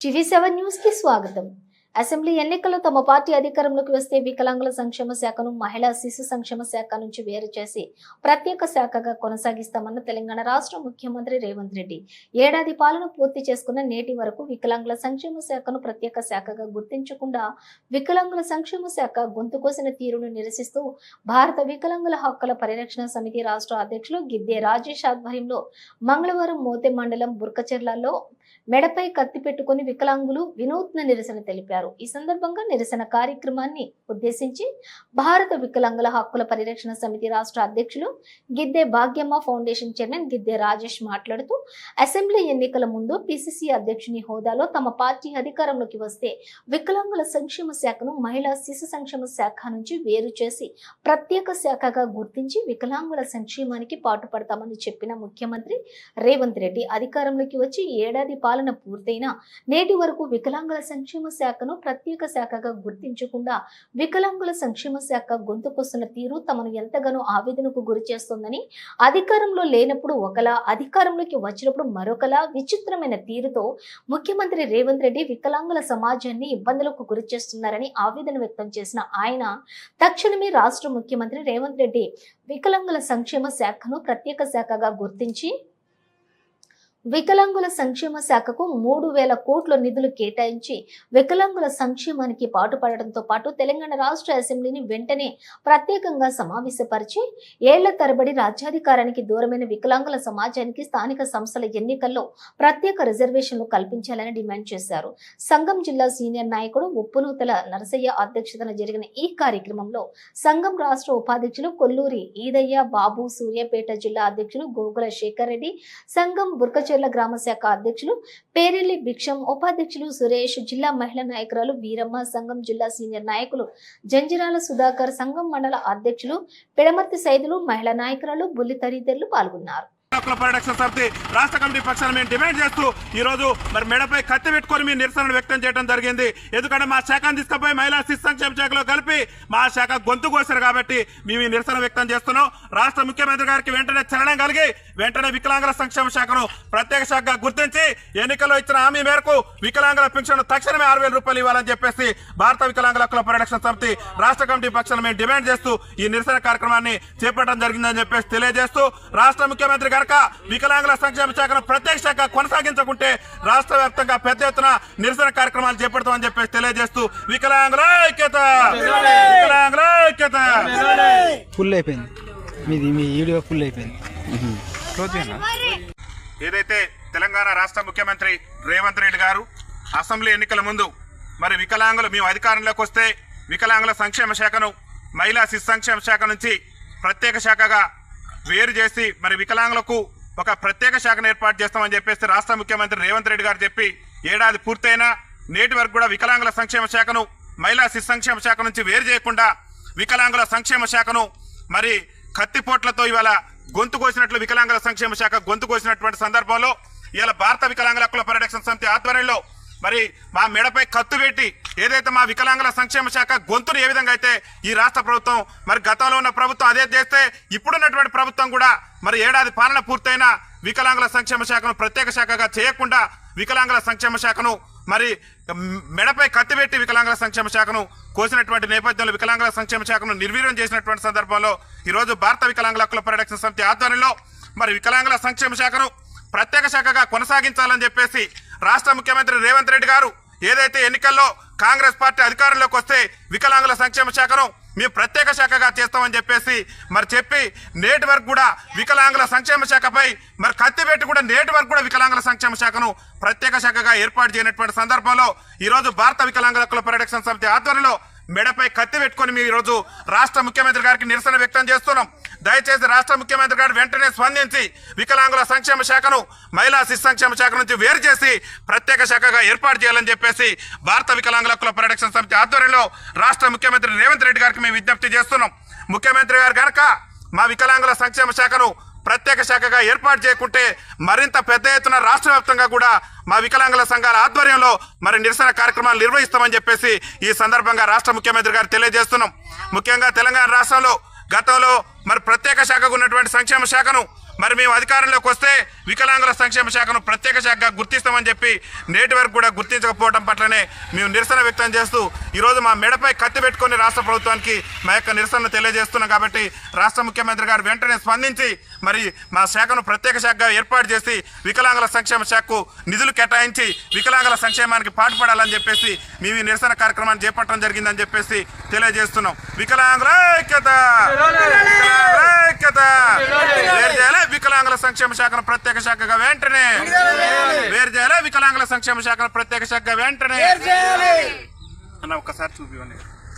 TV seven న్యూస్కి స్వాగతం. Assembly ఎన్నికల్లో తమ పార్టీ అధికారంలోకి వస్తే వికలాంగుల సంక్షేమ శాఖను మహిళా శిశు సంక్షేమ శాఖ నుంచి వేరు చేసి ప్రత్యేక శాఖగా కొనసాగిస్తామన్న తెలంగాణ రాష్ట్ర ముఖ్యమంత్రి రేవంత్ రెడ్డి. ఏడాది పాలన పూర్తి చేసుకున్న నేటి వరకు వికలాంగుల సంక్షేమ శాఖను ప్రత్యేక శాఖగా గుర్తించకుండా వికలాంగుల సంక్షేమ శాఖ గొంతు కోసిన తీరును నిరసిస్తూ భారత వికలాంగుల హక్కుల పరిరక్షణ సమితి రాష్ట్ర అధ్యక్షులు గిద్దే రాజేష్ ఆధ్వర్యంలో మంగళవారం మోతే మండలం బుర్కచెర్లలో మెడపై కత్తి పెట్టుకుని వికలాంగులు వినూత్న నిరసన తెలిపారు. ఈ సందర్భంగా నిరసన కార్యక్రమాన్ని ఉద్దేశించి భారత వికలాంగుల హక్కుల పరిరక్షణ సమితి రాష్ట్ర అధ్యక్షులు గిద్దే భాగ్యమ్మ ఫౌండేషన్ చైర్మన్ గిద్దే రాజేష్ మాట్లాడుతూ అసెంబ్లీ ఎన్నికల ముందు పిసిసి అధ్యక్షుని హోదాలో తమ పార్టీ అధికారంలోకి వస్తే వికలాంగుల సంక్షేమ శాఖను మహిళా శిశు సంక్షేమ శాఖ నుంచి వేరు చేసి ప్రత్యేక శాఖగా గుర్తించి వికలాంగుల సంక్షేమానికి పాటుపడతామని చెప్పిన ముఖ్యమంత్రి రేవంత్ రెడ్డి అధికారంలోకి వచ్చి ఏడాది పాలన పూర్తయినా నేటి వరకు వికలాంగుల సంక్షేమ శాఖను ప్రత్యేక శాఖగా గుర్తించకుండా వికలాంగుల సంక్షేమ శాఖ గొంతుకొస్తున్న తీరు తమను ఎంతగానో ఆవేదనకు గురి చేస్తోందని అధికారంలో లేనప్పుడు ఒకలా అధికారంలోకి వచ్చినప్పుడు మరొకలా విచిత్రమైన తీరుతో ముఖ్యమంత్రి రేవంత్ రెడ్డి వికలాంగుల సమాజాన్ని ఇబ్బందులకు గురి చేస్తున్నారని ఆవేదన వ్యక్తం చేసిన ఆయన తక్షణమే రాష్ట్ర ముఖ్యమంత్రి రేవంత్ రెడ్డి వికలాంగుల సంక్షేమ శాఖను ప్రత్యేక శాఖగా గుర్తించి వికలాంగుల సంక్షేమ శాఖకు మూడు వేల కోట్ల నిధులు కేటాయించి వికలాంగుల సంక్షేమానికి పాటుపడడంతో పాటు తెలంగాణ రాష్ట్ర అసెంబ్లీని వెంటనే ప్రత్యేకంగా సమావేశపరిచి ఏళ్ళ తరబడి రాజ్యాధికారానికి దూరమైన వికలాంగుల సమాజానికి స్థానిక సంస్థల ఎన్నికల్లో ప్రత్యేక రిజర్వేషన్లు కల్పించాలని డిమాండ్ చేశారు. సంఘం జిల్లా సీనియర్ నాయకుడు ఉప్పునూతల నరసయ్య అధ్యక్షతన జరిగిన ఈ కార్యక్రమంలో సంఘం రాష్ట్ర ఉపాధ్యక్షులు కొల్లూరి ఈదయ్య బాబు సూర్యాపేట జిల్లా అధ్యక్షులు గోగుల శేఖర్ రెడ్డి సంఘం బుర్కచెర్ల గ్రామ శాఖ అధ్యక్షులు పేరెల్లి భిక్షం ఉపాధ్యక్షులు సురేష్ జిల్లా మహిళా నాయకురాలు వీరమ్మ సంఘం జిల్లా సీనియర్ నాయకులు జంజిరాల సుధాకర్ సంఘం మండల అధ్యక్షులు పిడమర్తి సైదులు మహిళా నాయకురాలు బుల్లి తదితరులు పాల్గొన్నారు. హక్కుల పరిరక్షణ సమితి రాష్ట్ర కమిటీ పక్షాన మేము డిమాండ్ చేస్తూ ఈ రోజు మరి మెడపై కత్తి పెట్టుకొని మీ నిరసన వ్యక్తం చేయడం జరిగింది. ఎందుకంటే మా శాఖను తీసుకుపోయి మహిళా శిశు సంక్షేమ శాఖలో కలిపి మా శాఖ గొంతు కోసారు కాబట్టి మేము ఈ నిరసన వ్యక్తం చేస్తున్నాం. రాష్ట్ర ముఖ్యమంత్రి గారికి వెంటనే చలనం కలిగి వెంటనే వికలాంగుల సంక్షేమ శాఖను ప్రత్యేక శాఖగా గుర్తించి ఎన్నికల్లో ఇచ్చిన హామీ మేరకు వికలాంగుల పెన్షన్ తక్షణమే ఆరు రూపాయలు ఇవ్వాలని చెప్పేసి భారత వికలాంగుల హక్కుల పరిరక్షణ సమితి రాష్ట్ర కమిటీ పక్షాన మేము డిమాండ్ చేస్తూ ఈ నిరసన కార్యక్రమాన్ని చేపట్టడం జరిగిందని చెప్పేసి తెలియజేస్తూ రాష్ట్ర ముఖ్యమంత్రి కనుక వికలాంగుల సంక్షేమ శాఖను ప్రత్యేక శాఖ కొనసాగించకుంటే రాష్ట్ర వ్యాప్తంగా పెద్ద ఎత్తున నిరసన కార్యక్రమాలు చేపడతామని చెప్పేసి తెలియజేస్తూ వికలాంగుల ఐక్యత! వికలాంగుల ఐక్యత! ఫుల్ అయిపోయింది మీది మీ వీడియో ఫుల్ అయిపోయింది ఏదైతే తెలంగాణ రాష్ట్ర ముఖ్యమంత్రి రేవంత్ రెడ్డి గారు అసెంబ్లీ ఎన్నికల ముందు మరి వికలాంగులు మేము అధికారంలోకి వస్తే వికలాంగుల సంక్షేమ శాఖను మహిళా శిశు సంక్షేమ శాఖ నుంచి ప్రత్యేక శాఖగా వేరు చేసి మరి వికలాంగులకు ఒక ప్రత్యేక శాఖను ఏర్పాటు చేస్తామని చెప్పేసి రాష్ట్ర ముఖ్యమంత్రి రేవంత్ రెడ్డి గారు చెప్పి ఏడాది పూర్తయినా నేటి వరకు కూడా వికలాంగుల సంక్షేమ శాఖను మహిళా శిశు సంక్షేమ శాఖ నుంచి వేరు చేయకుండా వికలాంగుల సంక్షేమ శాఖను మరి కత్తిపోట్లతో ఇవాళ గొంతు కోసినట్లు వికలాంగుల సంక్షేమ శాఖ గొంతు కోసినటువంటి సందర్భంలో ఇవాళ భారత వికలాంగుల హక్కుల పరిరక్షణ సమితి ఆధ్వర్యంలో మరి మా మెడపై కత్తు పెట్టి ఏదైతే మా వికలాంగుల సంక్షేమ శాఖ గొంతును ఏ విధంగా అయితే ఈ రాష్ట్ర ప్రభుత్వం మరి గతంలో ఉన్న ప్రభుత్వం అదే చేస్తే ఇప్పుడున్నటువంటి ప్రభుత్వం కూడా మరి ఏడాది పాలన పూర్తయిన వికలాంగుల సంక్షేమ శాఖను ప్రత్యేక శాఖగా చేయకుండా వికలాంగుల సంక్షేమ శాఖను మరి మెడపై కత్తిపెట్టి వికలాంగుల సంక్షేమ శాఖను కోసినటువంటి నేపథ్యంలో వికలాంగుల సంక్షేమ శాఖను నిర్వీర్యం చేసినటువంటి సందర్భంలో ఈరోజు భారత వికలాంగుల హక్కుల పరిరక్షణ సమితి ఆధ్వర్యంలో మరి వికలాంగుల సంక్షేమ శాఖను ప్రత్యేక శాఖగా కొనసాగించాలని చెప్పేసి రాష్ట్ర ముఖ్యమంత్రి రేవంత్ రెడ్డి గారు ఏదైతే ఎన్నికల్లో కాంగ్రెస్ పార్టీ అధికారంలోకి వస్తే వికలాంగుల సంక్షేమ శాఖను మేము ప్రత్యేక శాఖగా చేస్తామని చెప్పేసి మరి చెప్పి నేటి వరకు కూడా వికలాంగుల సంక్షేమ శాఖపై మరి కత్తి పెట్టి కూడా నేటి వరకు కూడా వికలాంగుల సంక్షేమ శాఖను ప్రత్యేక శాఖగా ఏర్పాటు చేయనటువంటి సందర్భంలో ఈరోజు భారత వికలాంగుల హక్కుల పరిరక్షణ సమితి ఆధ్వర్యంలో మెడపై కత్తి పెట్టుకొని మేము ఈరోజు రాష్ట్ర ముఖ్యమంత్రి గారికి నిరసన వ్యక్తం చేస్తున్నాం. దయచేసి రాష్ట్ర ముఖ్యమంత్రి గారు వెంటనే స్పందించి వికలాంగుల సంక్షేమ శాఖను మహిళా శిశు సంక్షేమ శాఖ నుంచి వేరు చేసి ప్రత్యేక శాఖగా ఏర్పాటు చేయాలని చెప్పేసి భారత వికలాంగుల హక్కుల పరిరక్షణ సమితి ఆధ్వర్యంలో రాష్ట్ర ముఖ్యమంత్రి రేవంత్ రెడ్డి గారికి మేము విజ్ఞప్తి చేస్తున్నాం. ముఖ్యమంత్రి గారు కనుక మా వికలాంగుల సంక్షేమ శాఖను ప్రత్యేక శాఖగా ఏర్పాటు చేయకుంటే మరింత పెద్ద ఎత్తున రాష్ట్ర వ్యాప్తంగా కూడా మా వికలాంగుల సంఘాల ఆధ్వర్యంలో మరి నిరసన కార్యక్రమాలు నిర్వహిస్తామని చెప్పేసి ఈ సందర్భంగా రాష్ట్ర ముఖ్యమంత్రి గారు తెలియజేస్తున్నాం. ముఖ్యంగా తెలంగాణ రాష్ట్రంలో గతంలో మరి ప్రత్యేక శాఖకు ఉన్నటువంటి సంక్షేమ శాఖను మరి మేము అధికారంలోకి వస్తే వికలాంగుల సంక్షేమ శాఖను ప్రత్యేక శాఖగా గుర్తిస్తామని చెప్పి నేటి వరకు కూడా గుర్తించకపోవడం పట్లనే మేము నిరసన వ్యక్తం చేస్తూ ఈరోజు మా మెడపై కత్తి పెట్టుకొని రాష్ట్ర ప్రభుత్వానికి మా యొక్క నిరసన తెలియజేస్తున్నాం కాబట్టి రాష్ట్ర ముఖ్యమంత్రి గారు వెంటనే స్పందించి మరి మా శాఖను ప్రత్యేక శాఖగా ఏర్పాటు చేసి వికలాంగుల సంక్షేమ శాఖకు నిధులు కేటాయించి వికలాంగుల సంక్షేమానికి పాటుపడాలని చెప్పేసి మేము ఈ నిరసన కార్యక్రమాన్ని చేపట్టడం జరిగిందని చెప్పేసి తెలియజేస్తున్నాం. వికలాంగుల ఐక్యత! వికలాంగుల ఐక్యత! వేరు చేయాలి. వికలాంగుల సంక్షేమ శాఖను ప్రత్యేక శాఖగా వెంటనే! వేరు చేయాలి. వికలాంగుల సంక్షేమ శాఖను ప్రత్యేక శాఖగా వెంటనే! అన్న ఒక్కసారి చూపివ్వండి.